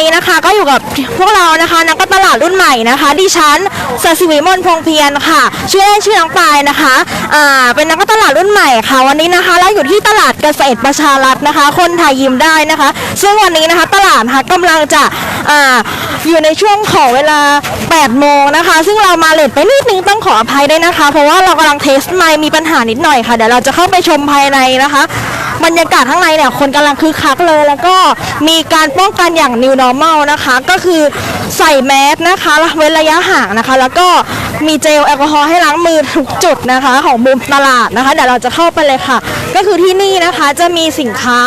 นี้นะคะก็อยู่กับพวกเรานะคะนักตลาดรุ่นใหม่นะคะ ดิฉันสศิวิมลพงเพียรค่ะ ชื่อเล่นชื่อน้องปายนะคะอ่าเป็นนักตลาดรุ่นใหม่ค่ะ วันนี้นะคะเราอยู่ที่ตลาดเกษตรประชารัฐนะคะ คนไทยยิ้มได้นะคะ ซึ่งวันนี้นะคะตลาดนะคะกำลังจะอ่าอยู่ในช่วงของเวลา 8 โมงนะคะ ซึ่งเรามาเลทไปนิดนึงต้องขออภัยด้วยนะคะ เพราะว่าเรากำลังเทสไมมีปัญหานิดหน่อยค่ะเดี๋ยวเราจะเข้าไปชมภายในนะคะ บรรยากาศข้างในเนี่ยคนกำลังคึกคักเลย แล้วก็มีการป้องกันอย่าง new normal นะคะ ก็คือใส่แมสนะคะเว้นระยะห่างนะคะ แล้วก็มีเจลแอลกอฮอล์ให้ล้างมือทุกจุดนะคะ ของมุมตลาดนะคะเดี๋ยวเราจะเข้าไปเลยค่ะ ก็คือที่นี่นะคะจะมีสินค้า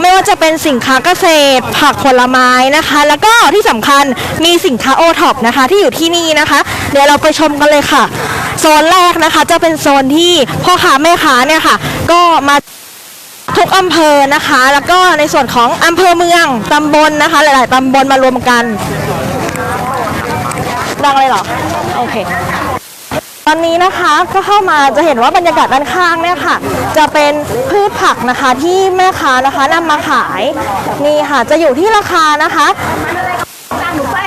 ไม่ว่าจะเป็นสินค้าเกษตร ผักผลไม้นะคะ แล้วก็ที่สำคัญมีสินค้าโอท็อปนะคะ ที่อยู่ที่นี่นะคะ เดี๋ยวเราไปชมกันเลยค่ะโซนแรกนะคะจะเป็นโซนที่พ่อค้าแม่ค้าเนี่ยค่ะ ก็มา ทุกอำเภอนะคะ แล้วก็ในส่วนของอำเภอเมืองตำบลนะคะ หลาย ๆตำบลมารวมกันดังเลยเหรอโอเคตอนนี้นะคะก็เข้ามาจะเห็นว่าบรรยากาศด้านข้างเนี่ยค่ะ จะเป็นพืชผักนะคะที่แม่ค้านะคะนำมาขายนี่ค่ะจะอยู่ที่ราคานะคะ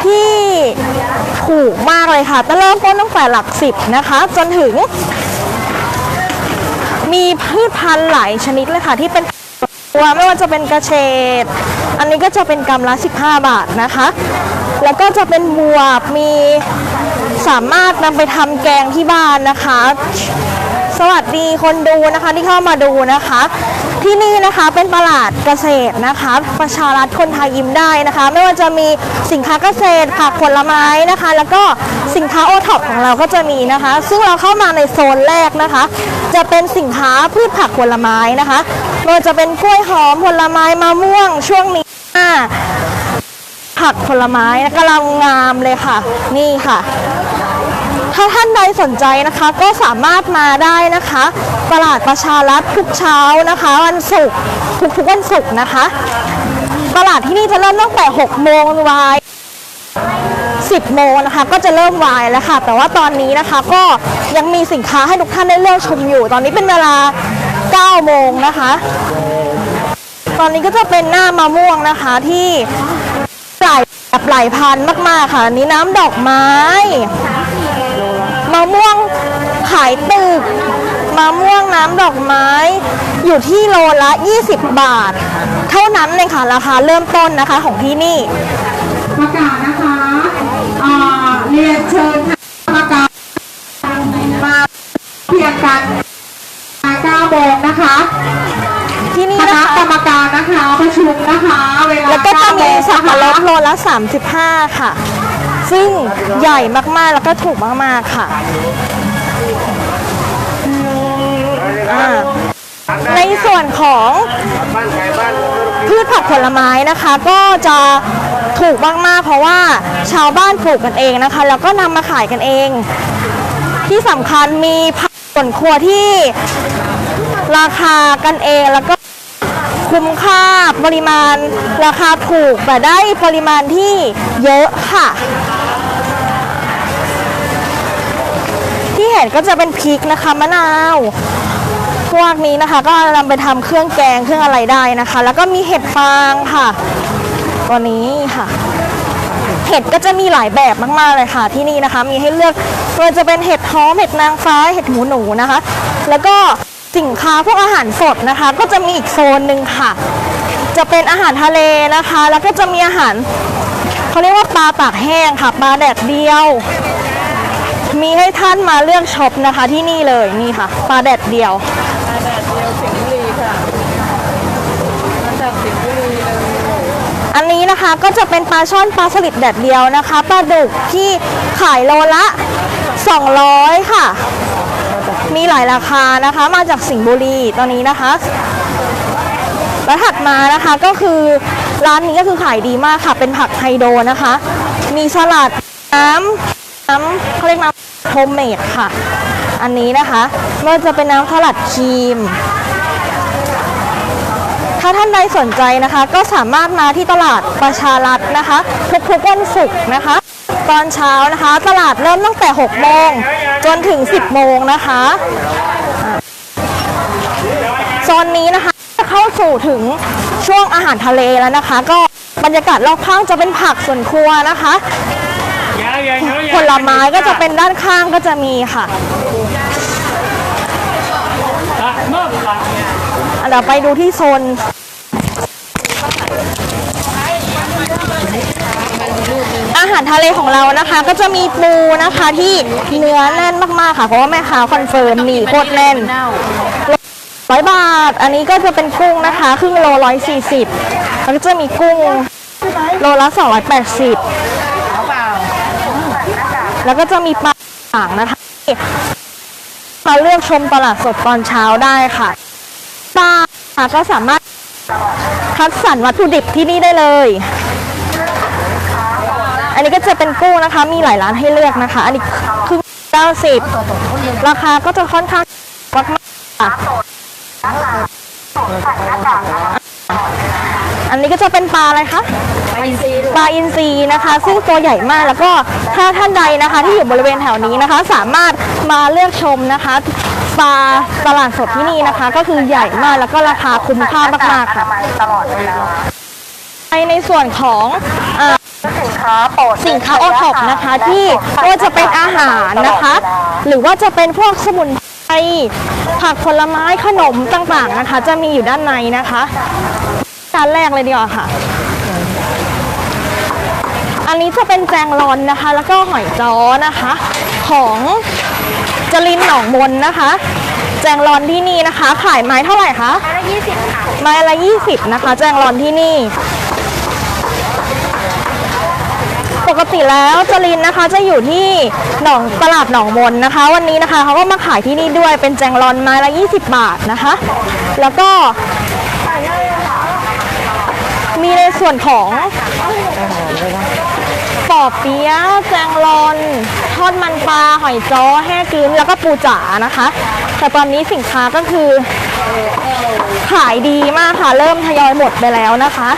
ที่ถูกมากเลยค่ะตั้งเริ่มต้นตั้งแต่หลักสิบนะคะ จนถึง มีพืชพันธุ์หลายชนิดเลยค่ะที่เป็นตัวไม่ว่าจะเป็นกระเฉดอันนี้ก็จะเป็นกำละ 15 บาทนะคะ แล้วก็จะเป็นบวบมีสามารถนำไปทำแกงที่บ้านนะคะ สวัสดีคนดูนะคะที่เข้ามาดูนะคะ ที่นี่นะคะเป็นตลาดเกษตรนะคะ ประชารัฐคนไทยยิ้มได้นะคะ ไม่ว่าจะมีสินค้าเกษตรผักผลไม้นะคะ แล้วก็สินค้าโอท็อปของเราก็จะมีนะคะ ซึ่งเราเข้ามาในโซนแรกนะคะ จะเป็นสินค้าพืชผักผลไม้นะคะไม่ว่าจะเป็นกล้วยหอมผลไม้มะม่วงช่วงนี้ผักผลไม้กำลังงามเลยค่ะ นี่ค่ะ ถ้าท่านใดสนใจนะคะก็สามารถมาได้นะคะ ตลาดประชารัฐทุกเช้านะคะ วันศุกร์ทุกๆวันศุกร์นะคะ ตลาดที่นี่จะเริ่มตั้งแต่ 6 โมงวาย 10 โมงนะคะก็จะเริ่มวายแล้วค่ะ แต่ว่าตอนนี้นะคะก็ยังมีสินค้าให้ทุกท่านได้เลือกชมอยู่ ตอนนี้เป็นเวลา 9 โมงนะคะ ตอนนี้ก็จะเป็นหน้ามะม่วงนะคะที่หลายแบบหลายพันมากๆค่ะนี้น้ำดอกไม้ะม่วงขายตึกมะม่วงน้ำดอกไม้ อยู่ที่โลละ 20 บาท เท่านั้นเลยค่ะราคาเริ่มต้นนะคะของที่นี่ ประกาศนะคะอ่าเรียนเชิญคณะกรรมการมาเพียงกันมา9โมงนะคะที่นี่คนะณะคะกรรมการนะคะประชุมนะคะเวลาแล้วก็จะมี9สับปะรดนะคะโลละ 35 ค่ะ ซึ่งใหญ่มากๆแล้วก็ถูกมากๆค่ะอ่าในส่วนของพืชผักผลไม้นะคะก็จะถูกมากๆ เพราะว่าชาวบ้านปลูกกันเองนะคะ แล้วก็นำมาขายกันเอง ที่สำคัญมีผักสวนครัวที่ราคากันเองแล้วก็ คุ้มค่าปริมาณราคาถูกแต่ได้ปริมาณที่เยอะค่ะ ที่เห็นก็จะเป็นพริกนะคะมะนาว พวกนี้นะคะ ก็นำไปทำเครื่องแกงเครื่องอะไรได้นะคะ แล้วก็มีเห็ดฟางค่ะ ตัวนี้ค่ะเห็ดก็จะมีหลายแบบมากๆเลยค่ะที่นี่นะคะ มีให้เลือกไม่ว่าจะเป็นเห็ดหอมเห็ดนางฟ้าเห็ดหูหนูนะคะ แล้วก็ สินค้าพวกอาหารสดนะคะ ก็จะมีอีกโซนหนึ่งค่ะ จะเป็นอาหารทะเลนะคะ แล้วก็จะมีอาหารเขาเรียกว่าปลาตากแห้งค่ะปลาแดดเดียว มีให้ท่านมาเลือกช็อปนะคะที่นี่เลยนี่ค่ะปลาแดดเดียวปลาแดดเดียวสิงรีค่ะมาจากสิงรีเลยอันนี้นะคะก็จะเป็นปลาช่อนปลาสลิดแดดเดียวนะคะปลาดุกที่ขายโลละ 200 ค่ะ มีหลายราคานะคะมาจากสิงห์บุรีตอนนี้นะคะแล้วถัดมานะคะก็คือร้านนี้ก็คือขายดีมากค่ะ เป็นผักไฮโดรนะคะ มีสลัดน้ำน้ำเขาเรียกน้ำโฮมเมดค่ะ อันนี้นะคะไม่ว่าจะเป็นน้ำสลัดครีม ถ้าท่านใดสนใจนะคะ ก็สามารถมาที่ตลาดประชารัฐนะคะ ทุกๆวันศุกร์นะคะ ตอนเช้านะคะ ตลาดเริ่มตั้งแต่ 6 โมง จนถึง 10 โมงนะคะอ่าโซนนี้นะคะเข้าสู่ถึงช่วงอาหารทะเลแล้วนะคะ ก็บรรยากาศรอบข้างจะเป็นผักสวนครัวนะคะ ผลไม้ก็จะเป็นด้านข้างก็จะมีค่ะเดี๋ยวไปดูที่โซน อา หารทะเลของเรานะคะ ก็จะมีปูนะคะที่เนื้อแน่นมากๆค่ะเพราะว่าแม่ค้าคอนเฟิร์มนี่โคตรแน่นร้อยบาท อันนี้ก็จะเป็นกุ้งนะคะ ครึ่งโลร้อยสี่สิบแล้วก็จะมีกุ้งโลละสองร้อยแปดสิบแล้วก็จะมีปลาต่างนะคะมาเลือกชมตลาดสดตอนเช้าได้ค่ะปลาก็สามารถคัดสรรวัตถุดิบที่นี่ได้เลย อันนี้ก็จะเป็นกุ้งนะคะ มีหลายร้านให้เลือกนะคะ อันนี้คือ90ราคาก็จะค่อนข้างมากๆค่ะอันนี้ก็จะเป็นปลาอะไรคะปลาอินทรีนะคะ ซึ่งตัวใหญ่มากแล้วก็ถ้าท่านใดนะคะ ที่อยู่บริเวณแถวนี้นะคะ สามารถมาเลือกชมนะคะปลาตลาดสดที่นี่นะคะ ก็คือใหญ่มากแล้วก็ราคาคุ้มค่ามากๆค่ะในในส่วนของ สินค้าโปรดสินค้าโอท็อปนะคะที่ไม่ว่าจะเป็นอาหารนะคะ หรือว่าจะเป็นพวกสมุนไพรผักผลไม้ขนมต่างๆนะคะ จะมีอยู่ด้านในนะคะจานแรกเลยดีกว่าค่ะ อันนี้จะเป็นแจงรอนนะคะ แล้วก็หอยจ้อนะคะ ของจรินหนองมนนะคะ แจงรอนที่นี่นะคะ ขายไม้เท่าไหร่คะละยี่สิบค่ะไม้ละ20นะคะ แจงรอนที่นี่ ปกติแล้วจรินนะคะจะอยู่ที่หนองตลาดหนองมนนะคะ วันนี้นะคะเขาก็มาขายที่นี่ด้วยเป็นแจงรอนไม้ละ 20 บาทนะคะ แล้วก็ มีในส่วนของปอเปี๊ยะแจงรอน ทอดมันปลาหอยจ้อแห้กึ้นแล้วก็ปูจ๋านะคะ แต่ตอนนี้สินค้าก็คือขายดีมากค่ะ เริ่มทยอยหมดไปแล้วนะคะ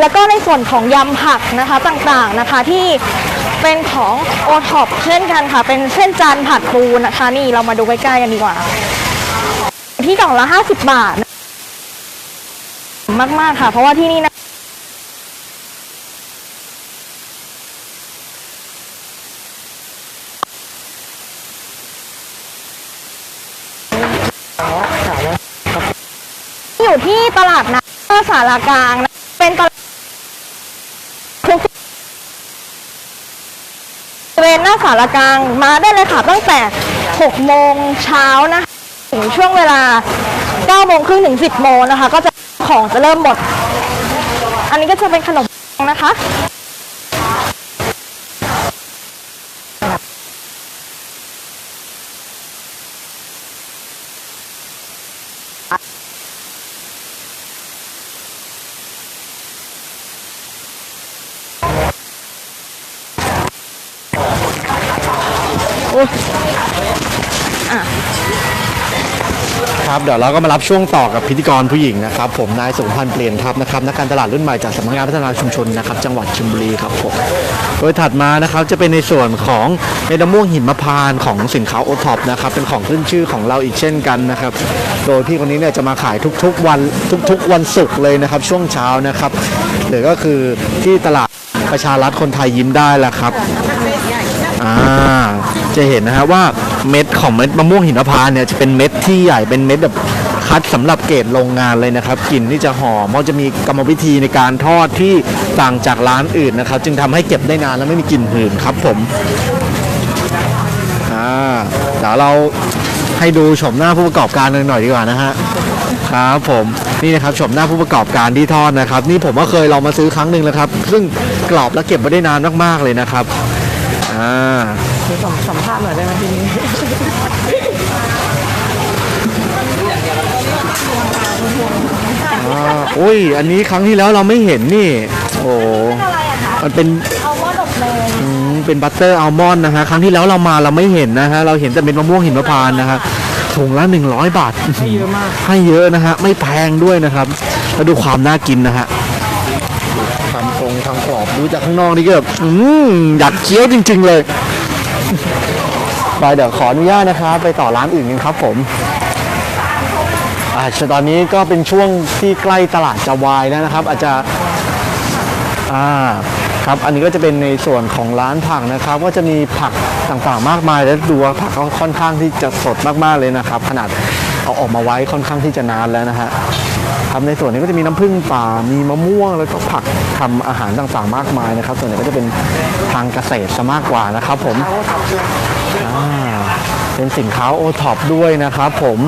แล้วก็ในส่วนของยำผักนะคะต่างๆนะคะที่เป็นของโอท็อปเช่นกันค่ะ เป็นเส้นจานผัดปูนะคะ นี่เรามาดูใกล้ๆกันดีกว่า ที่กล่องละ 50 บาท มากๆค่ะ เพราะว่าที่นี่นะอยู่ที่ตลาดนัดสารากลางนะเป็นตลาดทุกบริเวณหน้ารกลางมาได้เลยค่ะตั้งแต่ 6 โมงเช้านะถึงช่วงเวลา 9 โมงครึ่งถึง 10 โมงนะคะ ก็จะของจะเริ่มหมด อันนี้ก็จะเป็นขนมนะคะ ครับเดี๋ยวเราก็มารับช่วงต่อกับพิธีกรผู้หญิงนะครับ ผมนายสมพันธ์เปลี่ยนทัพนะครับนักการตลาดรุ่นใหม่จากสำนักงานพัฒนาชุมชนนะครับ จังหวัดชลบุรีครับผมโดยถัดมานะครับจะเป็นในส่วนของเม็ดมะม่วงหิมพานต์ของสินค้าโอท็อปนะครับเป็นของขึ้นชื่อของเราอีกเช่นกันนะครับ โดยพี่คนนี้เนี่ยจะมาขายทุกๆวันทุกๆวันศุกร์เลยนะครับ ช่วงเช้านะครับหรือก็คือที่ตลาดประชารัฐคนไทยยิ้มได้แหละครับอ่า จะเห็นนะฮะว่าเม็ดของเม็ดมะม่วงหินพานต์เนี่ยจะเป็นเม็ดที่ใหญ่เป็นเม็ดแบบคัดสำหรับเกรดโรงงานเลยนะครับกลิ่นที่จะหอมมันจะมีกรรมวิธีในการทอดที่ต่างจากร้านอื่นนะครับ จึงทำให้เก็บได้นานและไม่มีกลิ่นหืนครับผมอ่าเดี๋ยวเราให้ดูชมหน้าผู้ประกอบการกันหน่อยดีกว่านะฮะครับผมนี่นะครับชมหน้าผู้ประกอบการที่ทอดนะครับ นี่ผมก็เคยลองมาซื้อครั้งหนึ่งแล้วครับ ซึ่งกรอบและเก็บไว้ได้นานมากๆเลยนะครับอ่า สัมภาษณ์หน่อยได้ไหมทีนี้อ่าอุ้ย อันนี้ครั้งที่แล้วเราไม่เห็นนี่ โอ้มันเป็นเอาหม้อดกเนยอืมเป็นบัตเตอร์อัลมอนด์นะฮะ ครั้งที่แล้วเรามาเราไม่เห็นนะฮะ เราเห็นแต่เป็นมะม่วงหิมพานต์นะฮะถุงละ 100 บาท ให้เยอะมาก ให้เยอะนะฮะ ไม่แพงด้วยนะครับ แล้วดูความน่ากินนะฮะความตรงทางกรอบดูจากข้างนอกนี่ก็แบบอืมอยากเคี้ยวจริง ๆ เลย ไปเดี๋ยวขออนุญาตนะครับ ไปต่อร้านอื่นกันครับผมอ่าตอนนี้ก็เป็นช่วงที่ใกล้ตลาดจะวายแล้วนะครับ อาจจะอ่าครับอันนี้ก็จะเป็นในส่วนของร้านผักนะครับ ก็จะมีผักต่างๆมากมายแล้วดูว่าผักเขาค่อนข้างที่จะสดมากๆเลยนะครับ ขนาดเอาออกมาไว้ค่อนข้างที่จะนานแล้วนะฮะ ครับในส่วนนี้ก็จะมีน้ำผึ้งป่ามีมะม่วง แล้วก็ผักทำอาหารต่างๆมากมายนะครับ ส่วนใหญ่ก็จะเป็นทางเกษตรซะมากกว่านะครับ ผมอ่าเป็นสินค้าโอท็อปด้วยนะครับผม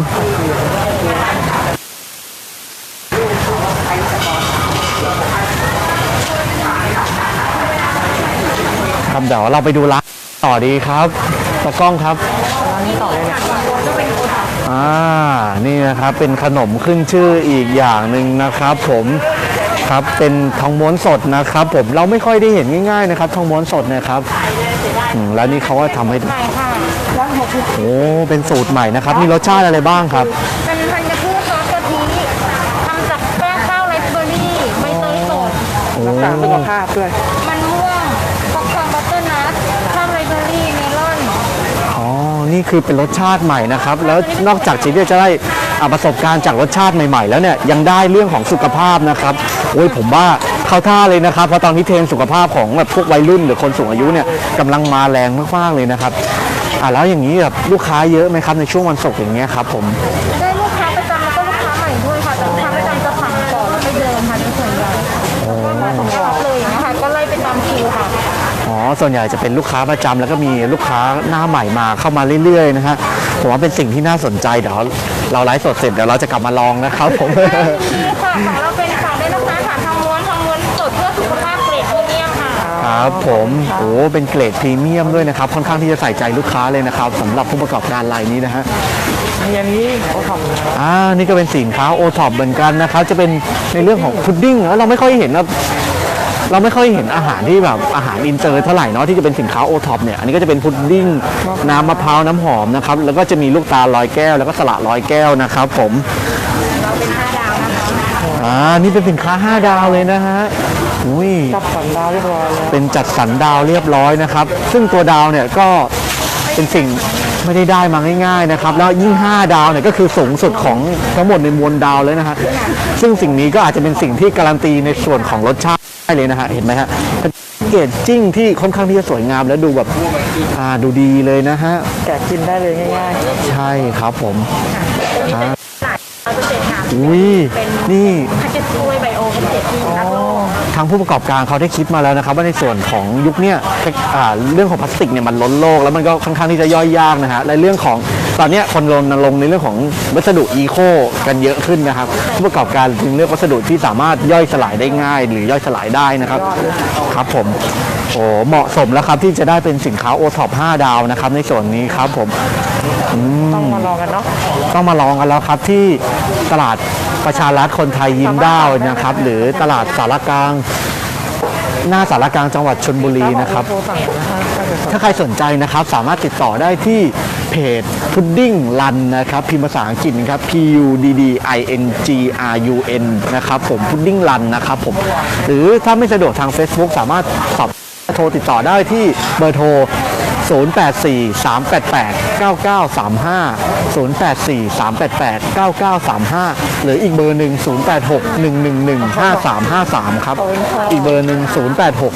ครับเดี๋ยวเราไปดูร้านต่อดีครับตากล้องครับร้านนี้ต่อเลยอ่า นี่นะครับเป็นขนมขึ้นชื่ออีกอย่างหนึ่งนะครับ ผมครับเป็นทองม้วนสดนะครับ ผมเราไม่ค่อยได้เห็นง่ายๆนะครับทองม้วนสดเนะครับอืมแล้วนี่เขาก็ทำให้ดูโอ้เป็นสูตรใหม่นะครับ มีรสชาติอะไรบ้างครับ เป็นพันธุ์พืชซอสกะทิทำจากแป้งข้าวไรซ์เบอร์รี่ใบเตยสดโอ้มันม่วงฟักทองบัตเตอร์นัทข้าวไรซ์เบอร์รี่เมลอน อ๋อ นี่คือเป็นรสชาติใหม่นะครับ แล้วนอกจากที่จะได้อ่าประสบการณ์จากรสชาติใหม่ๆ แล้วเนี่ยยังได้เรื่องของสุขภาพนะครับโอ้ยผมว่าเข้าท่าเลยนะครับเพราะตอนนี้เทรนด์สุขภาพของแบบพวกวัยรุ่นหรือคนสูงอายุเนี่ยกำลังมาแรงมากๆเลยนะครับอ่าแล้วอย่างนี้แบบลูกค้าเยอะไหมครับในช่วงวันศุกร์อย่างเงี้ยครับผม ก็ ส่วนใหญ่จะเป็นลูกค้าประจำแล้วก็มีลูกค้าหน้าใหม่มาเข้ามาเรื่อยๆนะฮะผมว่าเป็นสิ่งที่น่าสนใจเดี๋ยวเราไลฟ์สดเสร็จเดี๋ยวเราจะกลับมาลองนะครับผมนี่ค่ะของเราเป็นฝากด้วยนะคะฐานทองม้วนทองม้วนสดเพื่อสุขภาพเกรดพรีเมียมค่ะครับผมโอ้เป็นเกรดพรีเมียมด้วยนะครับค่อนข้างที่จะใส่ใจลูกค้าเลยนะครับสำหรับผู้ประกอบการรายนี้นะฮะอันนี้โอท็อปอ่านี่ก็เป็นสินค้าโอท็อปเหมือนกันนะครับจะเป็นในเรื่องของพุดดิ้งแล้วเราไม่ค่อยเห็นนะ เราไม่ค่อยเห็นอาหารที่แบบอาหารอินเตอร์เท่าไหร่เนาะที่จะเป็นสินค้าโอท็อปเนี่ยอันนี้ก็จะเป็นพุดดิ้งน้ำมะพร้าวน้ำหอมนะครับแล้วก็จะมีลูกตาลลอยแก้ว แล้วก็สละลอยแก้วนะครับ ผมอ่านี่เป็นสินค้า 5 ดาวเลยนะฮะอุ้ยจัดสรรดาวเรียบร้อยเป็นจัดสรรดาวเรียบร้อยนะครับ ซึ่งตัวดาวเนี่ยก็ เป็นสิ่งไม่ได้ได้มาง่ายๆนะครับ แล้วยิ่ง 5 ดาวเนี่ยก็คือสูงสุดของทั้งหมดในมวลดาวเลยนะฮะซึ่งสิ่งนี้ก็อาจจะเป็นสิ่งที่การันตีในส่วนของรสชาติได้เลยนะฮะเห็นไหมฮะเกจจิ้งที่ค่อนข้างที่จะสวยงามและดูแบบอ่าดูดีเลยนะฮะแกะกินได้เลยง่ายใช่ครับผมตัวนี้เป็นหลายร้อยเปอร์เซ็นต์ค่ะอุ้ยนี่ แพ็กเกจกล้วยไบโอเป็นเจ็ดที่รักโลก ทางผู้ประกอบการเขาได้คิดมาแล้วนะครับ ว่าในส่วนของยุคเนี้ยอ่าเรื่องของพลาสติกเนี่ยมันล้นโลก แล้วมันก็ค่อนข้างที่จะย่อยยากนะฮะและเรื่องของตอนเนี้ยคนรณรงค์ในเรื่องของวัสดุอีโคกันเยอะขึ้นนะครับ ผู้ประกอบการจึงเลือกวัสดุที่สามารถย่อยสลายได้ง่าย หรือย่อยสลายได้นะครับครับผมโอ้เหมาะสมแล้วครับที่จะได้เป็นสินค้าโอท็อป5ดาวนะครับ ในส่วนนี้ครับผมๆต้องมาลองกันเนาะ ต้องมาลองกันแล้วครับที่ตลาด ประชารัฐคนไทยยิ้มได้นะครับ หรือตลาดสารกลาง หน้าสารกลางจังหวัดชนบุรีนะครับถ้าเกิดถ้าใครสนใจนะครับ สามารถติดต่อได้ที่เพจพุดดิ้งรันนะครับ พิมพ์ภาษาอังกฤษนะครับ P U D D I N G R U N นะครับผมพุดดิ้งรันนะครับผมหรือถ้าไม่สะดวกทาง Facebook สามารถสอบโทรติดต่อได้ที่เบอร์โทร 084 388 9935 084 388 9935 หรืออีกเบอร์หนึ่ง086 111 5353 ครับ อีกเบอร์หนึ่ง086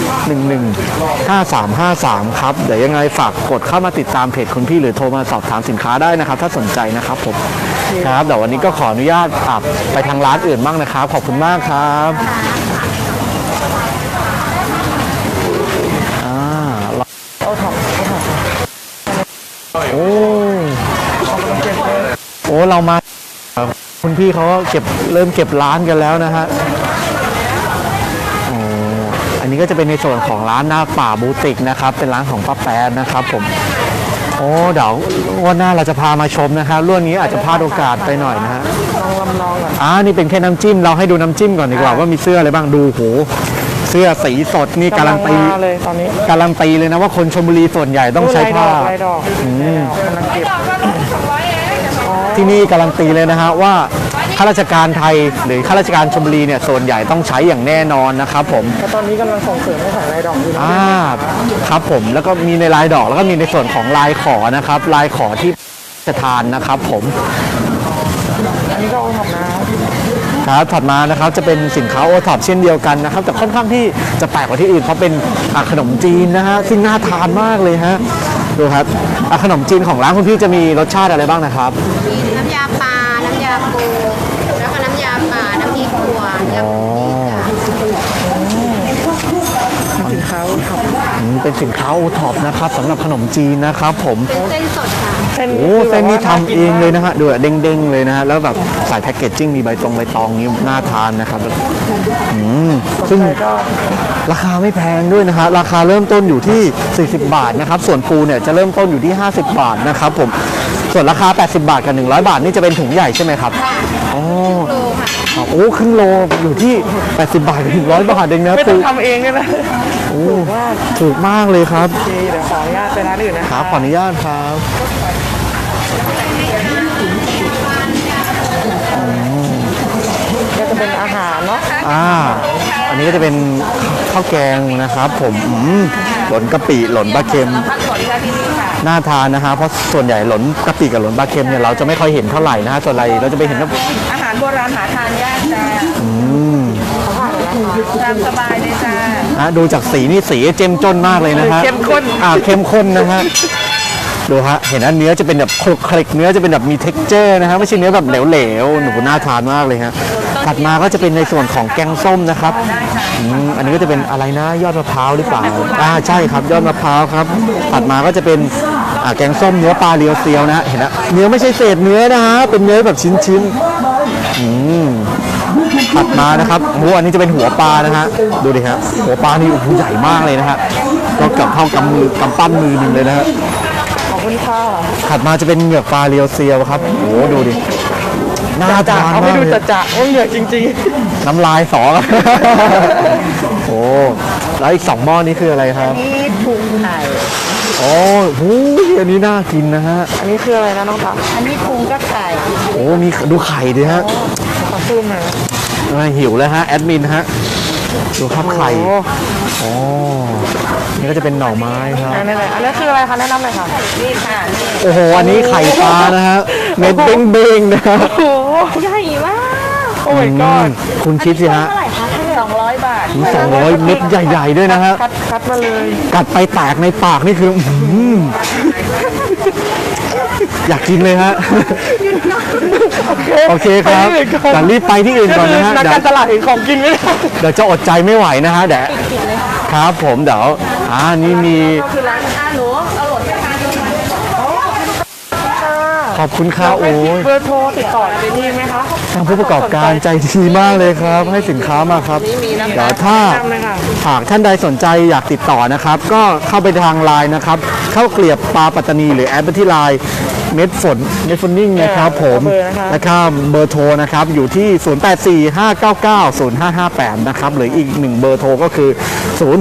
111 5353 ครับ เดี๋ยวยังไงฝากกดเข้ามาติดตามเพจคุณพี่หรือโทรมาสอบถามสินค้าได้นะครับ ถ้าสนใจนะครับผมครับเดี๋ยววันนี้ก็ขออนุญาตอะไปทางร้านอื่นบ้างนะครับ ขอบคุณมากครับอ่า เอาถังเอาถัง โอ้ โอ้ เรามาคุณพี่เขาก็เก็บเริ่มเก็บร้านกันแล้วนะฮะโอ้อันนี้ก็จะเป็นในส่วนของร้านหน้าป่าบูติกนะครับ เป็นร้านของป้าแป๊ดนะครับผมโอ้เดี๋ยววันหน้าเราจะพามาชมนะครับรุ่นนี้อาจจะพลาดโอกาสไปหน่อยนะฮะลองลำลองก่อนอ่านี่เป็นแค่น้ำจิ้มเราให้ดูน้ำจิ้มก่อนดีกว่าว่ามีเสื้ออะไรบ้างดูโหเสื้อสีสดนี่การันตีกำลังมาเลยตอนนี้การันตีเลยนะว่าคนชลบุรีส่วนใหญ่ต้องใช้ผ้าลายดอกลายดอกกำลังเก็บ ที่นี่การันตีเลยนะฮะว่าข้าราชการไทยหรือข้าราชการชลบุรีเนี่ยส่วนใหญ่ต้องใช้อย่างแน่นอนนะครับผมแต่ตอนนี้กำลังส่งเสริมให้ใส่ลายดอกอยู่นะอ่าครับผมแล้วก็มีในลายดอกแล้วก็มีในส่วนของลายขอนะครับ ลายขอที่จะทานนะครับผมอันนี้ก็โอท็อปนะครับถัดมานะครับจะเป็นสินค้าโอท็อปเช่นเดียวกันนะครับ แต่ค่อนข้างที่จะแปลกกว่าที่อื่นเพราะเป็นอะขนมจีนนะฮะซึ่งน่าทานมากเลยฮะ ดูครับอะขนมจีนของร้านคุณพี่จะมีรสชาติอะไรบ้างนะครับ มีน้ำยาปลา น้ำยาปูแล้วก็น้ำยาป่า น้ำพริกถั่วยำพริกค่ะสินค้าโอท็อปอืมเป็นสินค้าโอท็อปนะครับสำหรับขนมจีนนะครับผมเส้นสดค่ะ เส้นโอ้เส้นนี้ทำเองเลยนะฮะดูอะเด้งๆเลยนะฮะแล้วแบบใส่แพ็กเกจจิ้งมีใบตรงใบตองนี้น่าทานนะครับอืมซึ่งก็ราคาไม่แพงด้วยนะฮะราคาเริ่มต้นอยู่ที่ 40 บาทนะครับ ส่วนปูเนี่ยจะเริ่มต้นอยู่ที่ 50 บาทนะครับผม ส่วนราคา 80 บาทกับ 100 บาทนี่จะเป็นถุงใหญ่ใช่ไหมครับอ๋ออ๋อโอ้ครึ่งโลอยู่ที่ 80 บาทกับ100 บาทเองนะไม่ต้ปูองทำเองด้วยนะ โอ้ถูกมากเลยครับโอเคเดี๋ยวขออนุญาตไปร้านอื่นนะคครัรับบขออนุญาตครับก็จะเป็นอาหารเนาะอ่าอันนี้ก็จะเป็นข้าวแกงนะครับ ผมอืมหล่นกะปิหล่นปลาเค็มน่าทานนะฮะเพราะส่วนใหญ่หล่นกะปิกับหล่นปลาเค็มเนี่ยเราจะไม่ค่อยเห็นเท่าไหร่นะฮะส่วนใหญ่เราจะไปเห็นว่าอาหารโบราณหาทานยากจ้าอืมตามสบายเลยจ้า ฮะดูจากสีนี่สีเจ้มจนมากเลยนะฮะเข้มข้นอ่าเข้มข้นนะฮะดูฮะเห็นอันเนื้อจะเป็นแบบคลุกคลิกเนื้อจะเป็นแบบมี t e x t อร์นะฮะไม่ใช่เนื้อแบบเหลวๆหนูน่าทานมากเลยฮะถัดมาก็จะเป็นในส่วนของแกงส้มนะครับอืมอันนี้ก็จะเป็นอะไรนะยอดมะพร้าวหรือเปล่าอ่าใช่ครับยอดมะพร้าวครับถัดมาก็จะเป็นอ่าแกงส้มเนื้อปลาเรียวเซียวนะฮะเห็นนะเนื้อไม่ใช่เศษเนื้อนะฮะเป็นเนื้อแบบชิ้นๆอืม ถัดมานะครับโอ้โหอันนี้จะเป็นหัวปลานะฮะดูดิฮะหัวปลานี่โอ้โหใหญ่มากเลยนะฮะก็เกือบเท่ากำมือกำปั้นมือหนึ่งเลยนะฮะขอบคุณค่ะถัดมาจะเป็นเหงือกปลาเรียวเซียวครับโอ้โหดูดิน่าจ่าทานเอามาให้กดูเลยจะจะโอ้ยเหนื่อยจริงน้ำลายสอ โอ้แล้วอีกสองหม้อนี้คืออะไรครับนี่ถุงไข่โอ้โหอันนี้น่ากินนะฮะๆ อันนี้คืออะไรนะน้องตั๊กอันนี้ถุงก็ไข่โอ้มีดูไข่ดิฮะขอซูมหน่อยเอ้ยหิวแล้วฮะแอดมินฮะดูครับไข่โอ้โอ้นี่ก็จะเป็นหน่อไม้ครับ อันนี้อะไรอันนี้คืออะไรคะแนะนำหน่อยค่ะนี่ค่ะนี่โอ้โห อันนี้ไข่ปลานะฮะเม็ดเบ้งๆนะฮะโอ้โหใหญ่มาก โอ้ my god คุณคิดสิฮะเท่าไหร่คะสองร้อยบาท สองร้อยเม็ดใหญ่ ๆ ด้วยนะฮะ คัดคัดมาเลย กัดไปแตกในปากนี่คืออื้อหือ อยากกินเลยฮะ โอเคครับไปที่อื่นก่อนแต่รีบไปที่อื่นก่อนนะฮะนักเดี๋ยวการตลาดเห็นของกินไม่ได้ เดี๋ยวจะอดใจไม่ไหวนะฮะเดี๋ยวครับผมเดี๋ยวอ่านี่มี คือร้านอาหนูเอาหลดไปทานดูไหม ขอบคุณค่ะโอ้ยเบอร์โทรติดต่อได้ดีไหมคะทางผู้ประกอบการใจดีมากเลยครับ ให้สินค้ามาครับเดี๋ยวถ้าแนะนำเลยค่ะหากท่านใดสนใจอยากติดต่อนะครับ ก็เข้าไปทางไลน์นะครับ เข้าเกลียบปลาปัตตานีหรือแอดไปที่ไลน์เม็ดฝนเม็ดฝนนิ่งนะครับผมเบอร์นะคะนะครับเบอร์โทรนะครับอยู่ที่ 0845990558 นะครับหรืออีกหนึ่งเบอร์โทรก็คือ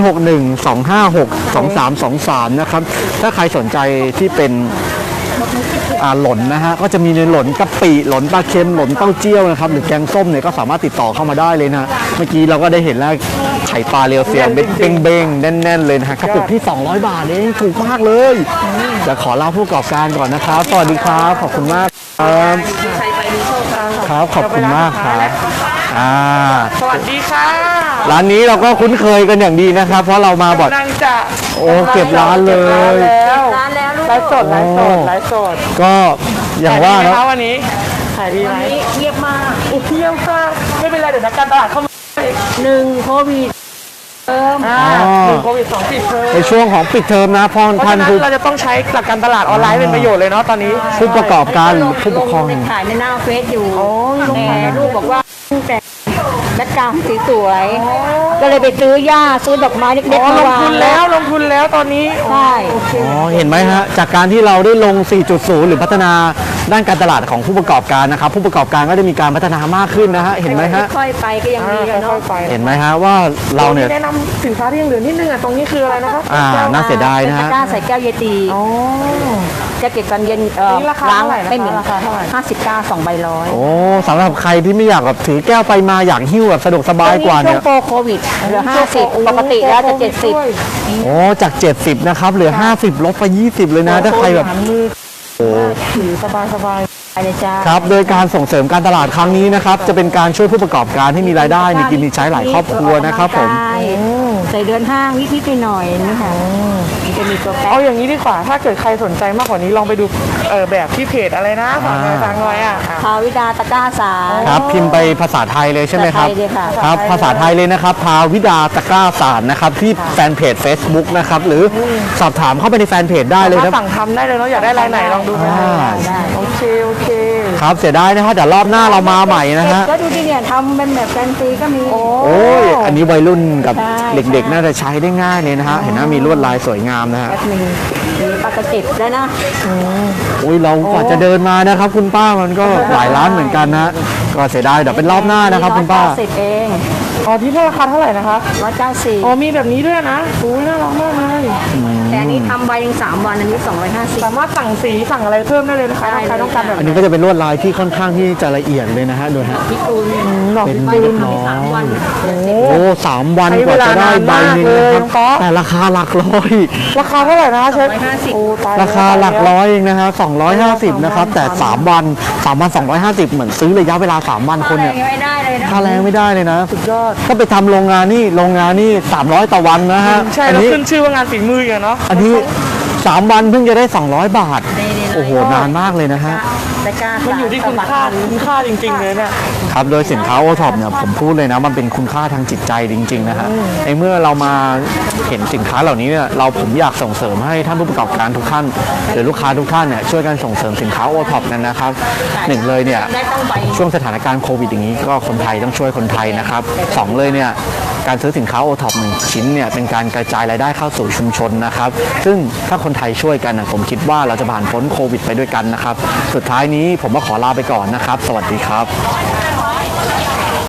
0612562323 นะครับ ถ้าใครสนใจที่เป็นอ่า หล่นนะฮะก็จะมีในหล่นกะปิหล่นปลาเค็มหล่นเต้าเจี้ยวนะครับหรือแกงส้มเนี่ยก็สามารถติดต่อเข้ามาได้เลยนะเมื่อกี้เราก็ได้เห็นแล้วไข่ปลาเรียวเซียวเบ้งเบ้งๆแน่นๆเลยนะฮะกระปุกที่ 200 บาทเองถูกมากเลยจะขอลาผู้ประกอบการก่อนนะครับสวัสดีครับขอบคุณมากครับครับขอบคุณมากครับอ่าสวัสดีค่ะร้านนี้เราก็คุ้นเคยกันอย่างดีนะครับ เพราะเรามาบ่อยจะโอ้เก็บร้านเลย ฟ์สดไลฟ์สดไลฟ์สดก็อย่างว่าขยดีไหมนะคะวันนี้ขายดีไหมเงียบมากโอ้เที่ยวค่ะไม่เป็นไรเดี๋ยวนักการตลาดเข้ามาหนึ่งโควิดเติมอ่าหนึ่งโควิดสองปิดเทอมในช่วงของปิดเทอมนะพ่อเพราะท่านฉะนั้นผู้เราจะต้องใช้หลักการตลาดออนไลน์เป็นประโยชน์เลยเนาะตอนนี้ ผู้ประกอบการผู้ปกครองลไปขายในหน้าเฟซอยู่โอ้ยลงแต่มาลูกบอกว่าแต่ แบ็คกราวด์สวยๆก็เลยไปซื้อหญ้าซื้อดอกไม้เล็กอ๋อๆลมางวางทุนแล้วลงทุนแล้วตอนนี้ใช่อ๋อเห็นไหมฮะจากการที่เราได้ลง 4.0 หรือพัฒนาด้านการตลาดของผู้ประกอบการนะครับ ผู้ประกอบการก็ได้มีการพัฒนามากขึ้นนะฮะเห็นไหมฮะค่อยๆไปก็ยังดีกันค่เนาะอยๆไปเห็นไหมฮะว่าเราเนี่ยแนะนำสินค้าที่ยังเหลือนิดนึงอะตรงนี้คืออะไรนะคะอ่า น่าเสียดายนะตะฮะกร้าใส่แก้วเยตี อ๋อ แก้วเก็บกันเย็นเอ่อนี่ราคาล้างเท่าไหร่นะคะไม่เหม็นราคาเท่าไหร่ ห้าสิบเก้าสองใบร้อยโอ้สำหรับใครที่ไม่อยากแบบถือแก้วไปมาอยากหิ้วแบบสะดวกสบายกว่าช่เนี่วย งโปรโควิดเหลือห้าสิบปกติแล้วจะเจ็ดสิบ โอ้จาก 70 นะครับ เหลือ 50ลดไป 20 เลยนะ ถ้าใครแบบหารมือโอ้ ถือสบายสบายไปเลยจ้าครับโดยการส่งเสริมการตลาดครั้งนี้นะครับจะเป็นการช่วยผู้ประกอบการให้มีรายได้มีกินมีใช้หลายครอบครัวนะครับผมใส่เดินห้างนิดๆหน่อยๆนะคะมันจะมีตัวแป๊เอาอย่างนี้ดีกว่า ถ้าเกิดใครสนใจมากกว่านี้ลองไปดูเออแบบที่เพจอะไรนะฝากหน่อยฝากหน่อยอะอะพาวิดาตะกร้าสารครับพิมพ์ไปภาษาไทยเลยใช่ไหมครับภาษาไทยเลยค่ะครับภาษาไทยเลยนะครับพาวิดาตะกร้าสารนะครับที่แฟนเพจ Facebook นะครับหรือสอบถามเข้าไปในแฟนเพจได้เลยถ้านะสั่งทำได้เลยเนาะอยากได้ลายไหนลองดูนะอ่าโอเคโอเคครับเสียดายนะฮะเดี๋ยวรอบหน้าเรามาใหม่นะฮะ ก็ดูดิเนี่ยทำเป็นแบบแฟนซีก็มี โอ้ยอันนี้วัยรุ่นกับใช่เด็กๆน่าจะใช้ได้ง่ายเลยนะฮะ เห็นไหมมีลวดลายสวยงามนะฮะ แป๊บหนึงมีปลากระจิบได้นะ อุ้ยเรากว่าจะเดินมานะครับ คุณป้ามันก็หลายร้านเหมือนกันนะก็เสียดายเดี๋ยวเป็นรอบหน้านะครับ คุณป้า สิบเอง อ๋อที่ราคาเท่าไหร่นะคะร้อยเก้าสิบอ๋อมีแบบนี้ด้วยนะอุ้ยน่ารักมากเลยแต่อันนี้ทำใบยังสามวันอันนี้สองร้อยห้าสิบสามารถสั่งสีสั่งอะไรเพิ่มได้เลยนะคะถ้าใครต้องการแบบอันนี้ก็จะเป็นลวดลายที่ค่อนข้างที่จะละเอียดเลยนะฮะดูฮะพี่ตูนดอกเป็นพิกุลอ๋อสามวันโอ้สามวันใช้กว่าจะได้ใบหนึงเวลานานมากเลยนะครับน้องป๊อแต่ราคาหลักร้อย ราคาเท่าไหร่นะคะเชฟโอ้ตายแวราคาหลักร้อยเองนะฮะ250นะครับแต่3วัน3วัน250เหมือนซื้อระยะเวลา3วันคนเนี่ยไม่ได้เลยนะค่าแรงไม่ได้เลยนะสุดยอดถ้าไปทำโรงงานนี่โรงงานนี่300ต่อวันนะฮะใช่อัแล้วนี้ขึ้นชื่อว่างานฝีมืออย่างเนาะอันนี้ 3 วันเพิ่งจะได้ 200 บาท โอ้โหนานมากเลยนะฮะตะกร้ามันอยู่ที่คุณค่าคุณค่าจริงๆเลยเนี่ย ครับโดยสินค้าโอท็อปเนี่ยผมพูดเลยนะมันเป็นคุณค่าทางจิตใจจริงๆนะฮะในเมื่อเรามาเห็นสินค้าเหล่านี้เนี่ยเราผมอยากส่งเสริมให้ท่านผู้ประกอบการทุกท่าน หรือลูกค้าทุกท่านเนี่ยช่วยกันส่งเสริมสินค้าโอท็อปกันนะครับหนึ่งเลยเนี่ยได้ต้องใบช่วงสถานการณ์โควิดอย่างนี้ก็คนไทยต้องช่วยคนไทยนะครับสองเลยเนี่ยการซื้อสินค้าโอท็อปหนึ่งชิ้นเนี่ยเป็นการกระจายรายได้เข้าสู่ชุมชนนะครับ ซึ่งถ้าคนไทยช่วยกันนะผมคิดว่าเราจะผ่านพ้นโควิดไปด้วยกันนะครับ สุดท้ายนี้ผมก็ขอลาไปก่อนนะครับ สวัสดีครับ